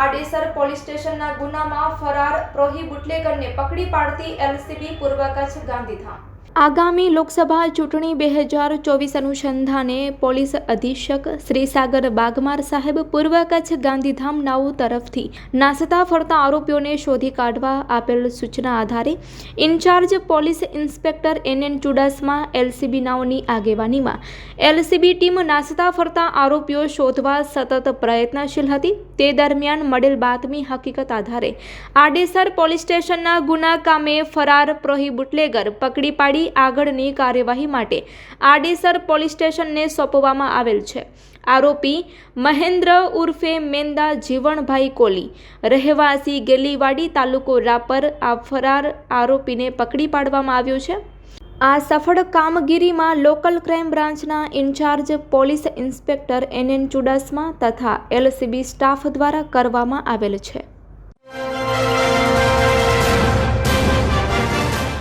Adesar police સ્ટેશનના ગુનામાં ફરાર પ્રોહિ બુટલેકરને પકડી પાડતી એલસીબી પૂર્વ કચ્છ ગાંધીધામ. આગામી લોકસભા ચૂંટણી બે હજાર ચોવીસ અનુસંધાને પોલીસ અધિક્ષક શ્રી સાગર બાગમાર સાહેબ પૂર્વ કચ્છ ગાંધીધામ નાઉ તરફથી નાસતા ફરતા આરોપીઓને શોધી કાઢવા આપેલ સૂચના આધારે incharge police inspector N N Chudasama LCB નાઓની આગેવાનીમાં એલસીબી ટીમ નાસતા ફરતા આરોપીઓ શોધવા સતત પ્રયત્નશીલ હતી. તે દરમિયાન મળેલ બાતમી હકીકત આધારે આડેસર પોલીસ સ્ટેશનના ગુના કામે ફરાર પ્રોહી બુટલેગર પકડી પાડી આગળની કાર્યવાહી માટે આડેસર પોલીસ સ્ટેશનને સોંપવામાં આવેલ છે. આરોપી મહેન્દ્ર ઉર્ફે મેંદા જીવણભાઈ કોલી, રહેવાસી ગેલીવાડી તાલુકો રાપર, આ ફરાર આરોપીને પકડી પાડવામાં આવ્યો છે. આ સફળ કામગીરીમાં લોકલ ક્રાઇમ બ્રાન્ચના incharge police inspector N N Chudasama તથા એલસીબી સ્ટાફ દ્વારા કરવામાં આવેલ છે.